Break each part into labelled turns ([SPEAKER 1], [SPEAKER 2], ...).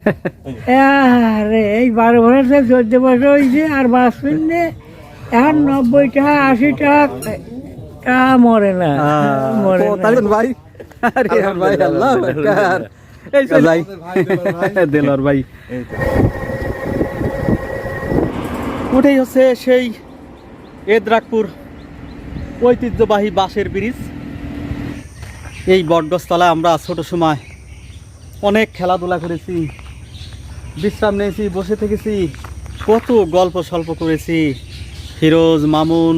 [SPEAKER 1] আরে এই বারো বছর চোদ্দ বছর হয়েছে আর বাস কিনলে এখন নব্বই টাকা আশি টাকা মরে না মরে
[SPEAKER 2] ভাই আরে ভাই আল্লাহ এই ভাই। দেলোয়ার ভাই। ওটাই হচ্ছে সেই এদ্রাকপুর ঐতিহ্যবাহী বাঁশের ব্রিজ। এই বটগছতলায় আমরা ছোট সময় অনেক খেলাধুলা করেছি। বিশ্রাম নিয়েছি বসে থেকেছি। কত গল্প সল্প করেছি। ফিরোজ মামুন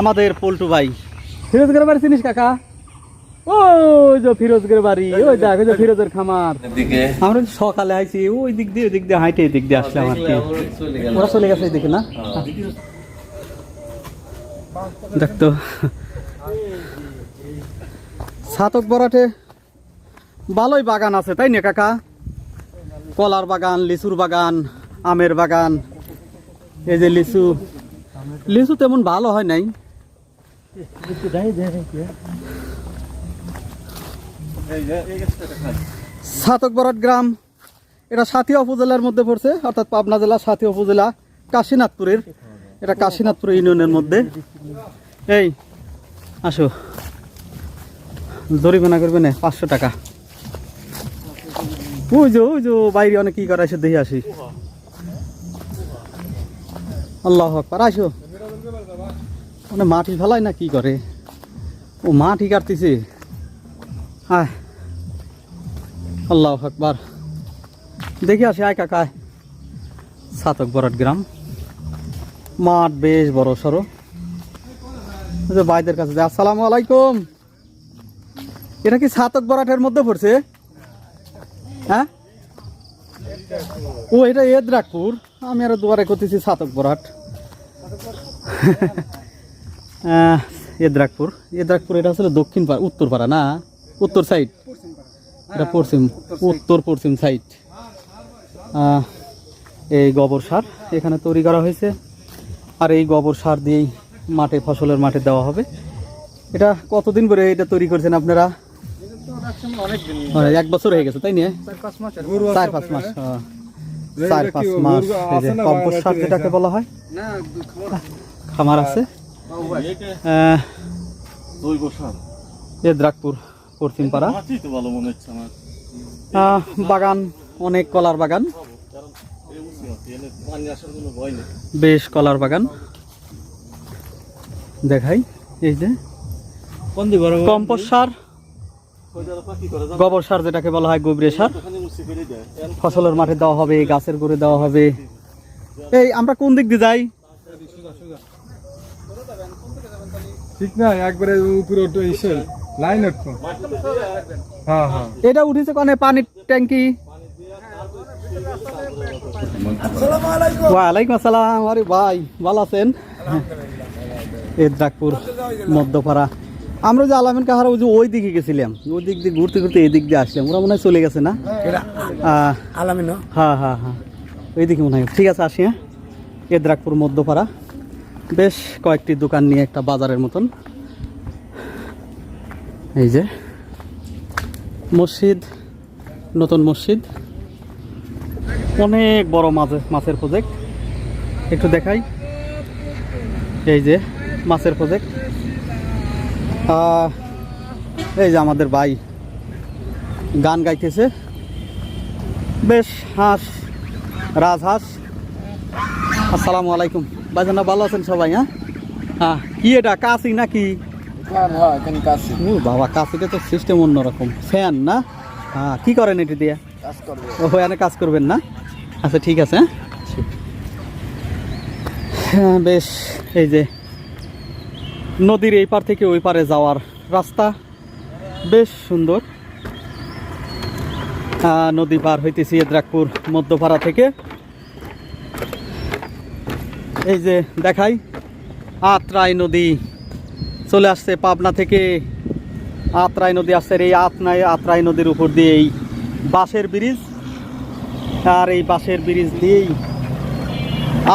[SPEAKER 2] আমাদের পল্টু ভাই। ফিরোজগের বাড়ি চিনিস কাকা? ওই যে ফিরোজগের বাড়ি ওই দেখ ওই যে ফিরোজের খামার। আমরা তো সকালে আইছি ওই দিক দিয়ে ওই দিক দিয়ে হাইটে দিক দিয়ে আসলাম আর কি। ওরা চলে গেছে এদিকে না? দেখতো ছাতক বরাটে ভালোই বাগান আছে তাই না কাকা? কলার বাগান, লিচুর বাগান, আমের বাগান, এই যে লিচু। লিচু তেমন ভালো হয় নাই। ছাতক বরাট গ্রাম, এটা সাথিয়া উপজেলার মধ্যে পড়ছে, অর্থাৎ পাবনা জেলা সাথিয়া উপজেলা, কাশীনাথপুরের। এটা কাশীনাথপুর ইউনিয়নের মধ্যে। এই, আসো। জরিমানা করবে না, পাঁচশো টাকা। ওই যে বাইরে অনেক কি করে এসে দেখে আসি। আল্লাহ আকবার, আসো। মানে মাটি ফেলায় না কি করে? ও মাটি কাটতেছে। আয় আল্লাহ আকবার। দেখি আসি, আয় কাকায় সাতক বরাট গ্রাম। মাঠ বেশ বড় সড়ো। ভাইদের কাছে আসসালামু আলাইকুম। এটা কি সাতক বরাটের মধ্যে পড়ছে? হ্যাঁ? ও এটা এদরাকপুর। আমি আরও দুয়ারে করতেছি সাতক বরাট। আহ, এদরাকপুর। এদরাকপুর এটা আসলে দক্ষিণ পাড়া উত্তর পাড়া না? উত্তর সাইড এটা পশ্চিম উত্তর পশ্চিম সাইড এই গোবর সার এখানে তৈরি করা হয়েছে। আর এই গোবর সার দিয়েই মাঠে ফসলের মাঠে দেওয়া হবে। এটা কতদিন পরে এটা তৈরি করছেন আপনারা? এক বছর হয়ে গেছে তাই নিয়ে? চার পাঁচ মাস হ্যাঁ। চার পাঁচ মাস এই কম্পোস্ট সার যেটাকে বলা হয়? খামার আছে। এ দ্রাকপুর পশ্চিম পাড়া
[SPEAKER 3] মনে
[SPEAKER 2] বাগান অনেক কলার বাগান।
[SPEAKER 3] পানি আসার কোনো ভয় নেই
[SPEAKER 2] বেশ কলার বাগান। দেখাই এই যে কম্পোস্ট সার। গোবর সার যেটাকে বলা হয় গোবরে সার ফসলের মাঠে দেওয়া হবে গাছের গোড়ে দেওয়া হবে। এই আমরা কোন দিক দিয়ে যাই?
[SPEAKER 4] ঠিক না একবারে উপরে লাইন হ্যাঁ হ্যাঁ।
[SPEAKER 2] এটা উঠেছে কোনে? পানির ট্যাঙ্কি। ওয়ালাইকুম আসসালাম। আরে ভাই ভালো আছেন? এদ্রাকপুর মধ্যপাড়া। আমরা যে আলামিন কাহারা ওই যে ওই দিকে গেছিলাম ওই দিক দিয়ে ঘুরতে ঘুরতে এই দিক দিয়ে আসলাম। ওরা মনে হয় চলে গেছে না?
[SPEAKER 1] আলামিন
[SPEAKER 2] হ্যাঁ হ্যাঁ হ্যাঁ। ওই দিকে মনে হয়। ঠিক আছে আসি হ্যাঁ? এদ্রাকপুর মধ্যপাড়া। বেশ কয়েকটি দোকান নিয়ে একটা বাজারের মতন। এই যে মসজিদ নতুন মসজিদ। অনেক বড় মাছ মাছের প্রজেক্ট একটু দেখাই। এই যে মাছের প্রজেক্ট এই যে আমাদের ভাই গান গাইতেছে। বেশ হাঁস রাজহাঁস। আসসালামু আলাইকুম। ভাইজানা ভালো আছেন সবাই হ্যাঁ? হ্যাঁ কি এটা কাশি নাকি? ও বাবা কাশিটা তো সিস্টেম অন্যরকম। ফ্যান না? হ্যাঁ কি করেন এটি দিয়ে? ও এনে কাজ করবেন না? আচ্ছা ঠিক আছে হ্যাঁ? হ্যাঁ বেশ এই যে নদীর এই পার থেকে ওই পারে যাওয়ার রাস্তা। বেশ সুন্দর। নদী পার হইতেছি এদ্রাকপুর মধ্যপাড়া থেকে। এই যে দেখাই, আত্রাই নদী চলে আসছে পাবনা থেকে। আত্রাই নদী আসছে এই আত্রাই আত্রাই নদীর উপর দিয়ে এই বাঁশের ব্রিজ। আর এই বাঁশের ব্রিজ দিয়েই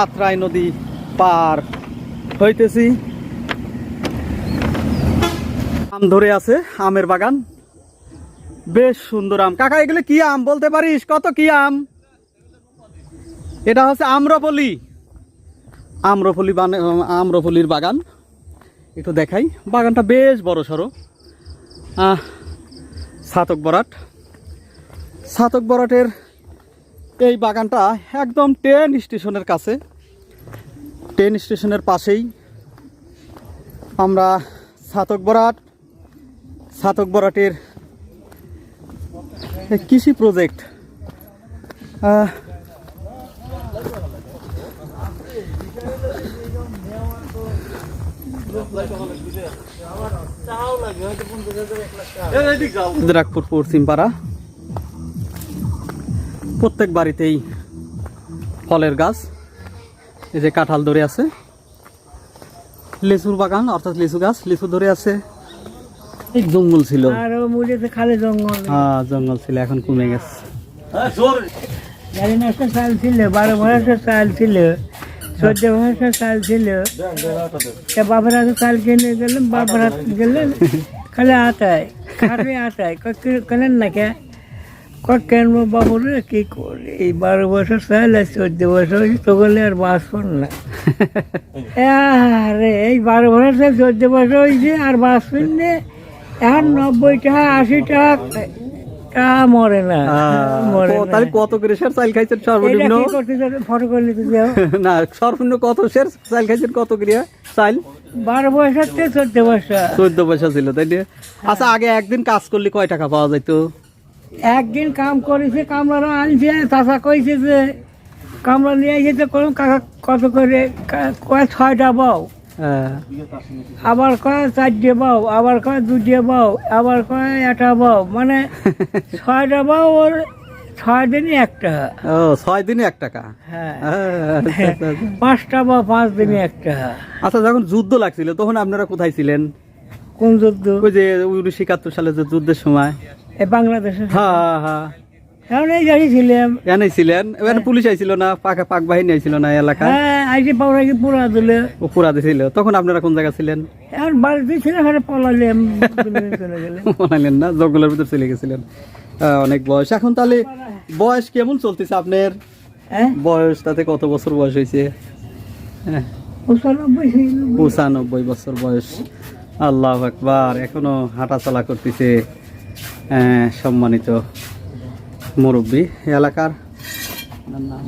[SPEAKER 2] আত্রাই নদী পার হইতেছি। আম ধরে আছে, আমের বাগান। বেশ সুন্দর আম। কাকা, এগুলো কি আম বলতে পারিস? কত কি আম? এটা হচ্ছে আম্রপলি আম্রপলি আম্রপলির বাগান। একটু দেখাই। বাগানটা বেশ বড় সড়ো। ছাতক বরাট। ছাতক বরাটের এই বাগানটা একদম ট্রেন স্টেশনের কাছে। ট্রেন স্টেশনের পাশেই আমরা ছাতক বরাট ছাতক বরাটের কৃষি প্রজেক্ট দ্রাকপুর পশ্চিম পাড়া প্রত্যেক বাড়িতেই ফলের গাছ, এই যে কাঁঠাল ধরে আছে। লিচুর বাগান, অর্থাৎ লিচু গাছ, লিচু ধরে আছে। এই জঙ্গল ছিল।
[SPEAKER 1] আর ও মুড়িতে খালি জঙ্গল।
[SPEAKER 2] হ্যাঁ জঙ্গল ছিল এখন কমে গেছে।
[SPEAKER 3] হ্যাঁ
[SPEAKER 1] চাল ছিল বারো চাল ছিল চোদ্দ চাল ছিল। তা বাবার হাতে চাল কিনে গেলাম বাবার হাতে গেলেন খালি আটায় খাটে আটায়। কেনেন না কে? কেন বাবু রে কি করে? এই বারো বছর চাল আর চোদ্দ বছর তখন আর বাঁচবেন না। আরে এই বারো বছর চোদ্দ বছর হয়েছে আর বাঁচবেন না। এখন নব্বই টাকা আশি টাকা মরে না।
[SPEAKER 2] তাহলে কত করে শের চাল খাইছেন সর্বনিম্ন? না সর্বনিম্ন কত শের চাল খাইছেন কত করে চাল
[SPEAKER 1] বারো পয়সা থেকে চোদ্দ পয়সা।
[SPEAKER 2] চোদ্দ পয়সা ছিল তাই না? আচ্ছা আগে একদিন কাজ করলে কয় টাকা পাওয়া যেত
[SPEAKER 1] একদিন কাম করেছে কামড়া আনছে চাষা কইছে যে কামড়া নিয়ে কোনো কাকা কত করে কয় ছয়টা বাও। আবার কয় চারটে বাও আবার কয় দুটে বাও আবার কয় একটা বাও মানে ছয়টা বাও ওর ছয় দিনই একটা।
[SPEAKER 2] ও ছয় দিনই এক টাকা?
[SPEAKER 1] হ্যাঁ।
[SPEAKER 2] আচ্ছা, আচ্ছা, আচ্ছা।
[SPEAKER 1] পাঁচটা বা পাঁচ দিনে একটা।
[SPEAKER 2] আচ্ছা যখন যুদ্ধ লাগছিল তখন আপনারা কোথায় ছিলেন?
[SPEAKER 1] কোন যুদ্ধ?
[SPEAKER 2] ওই যে উনিশশো একাত্তর সালে যে যুদ্ধের সময়।
[SPEAKER 1] এই বাংলাদেশে
[SPEAKER 2] হ্যাঁ হ্যাঁ, হ্যাঁ এখানেই ছিলেন এবার পুলিশ আইছিল না? পাক পাক বাহিনী আইছিল না
[SPEAKER 1] হ্যাঁ আইসি পাওয়া পুরা দিলে
[SPEAKER 2] ও পুরা ছিল তখন আপনারা কোন জায়গা ছিলেন?
[SPEAKER 1] এখন বাড়িতে ছিল এখানে পলালাম চলে
[SPEAKER 2] না? জঙ্গলের ভিতর চলে গেছিলেন। অনেক বয়স। এখন তাহলে বয়স কেমন চলতেছে আপনার?
[SPEAKER 1] হ্যাঁ?
[SPEAKER 2] বয়স তাতে কত বছর বয়স হয়েছে? হ্যাঁ।
[SPEAKER 1] পঁচানব্বই
[SPEAKER 2] বছর বয়স। আল্লাহ আকবার এখনও হাঁটাচলা করতেছে। আহ, সম্মানিত। মুরব্বী এলাকার নাম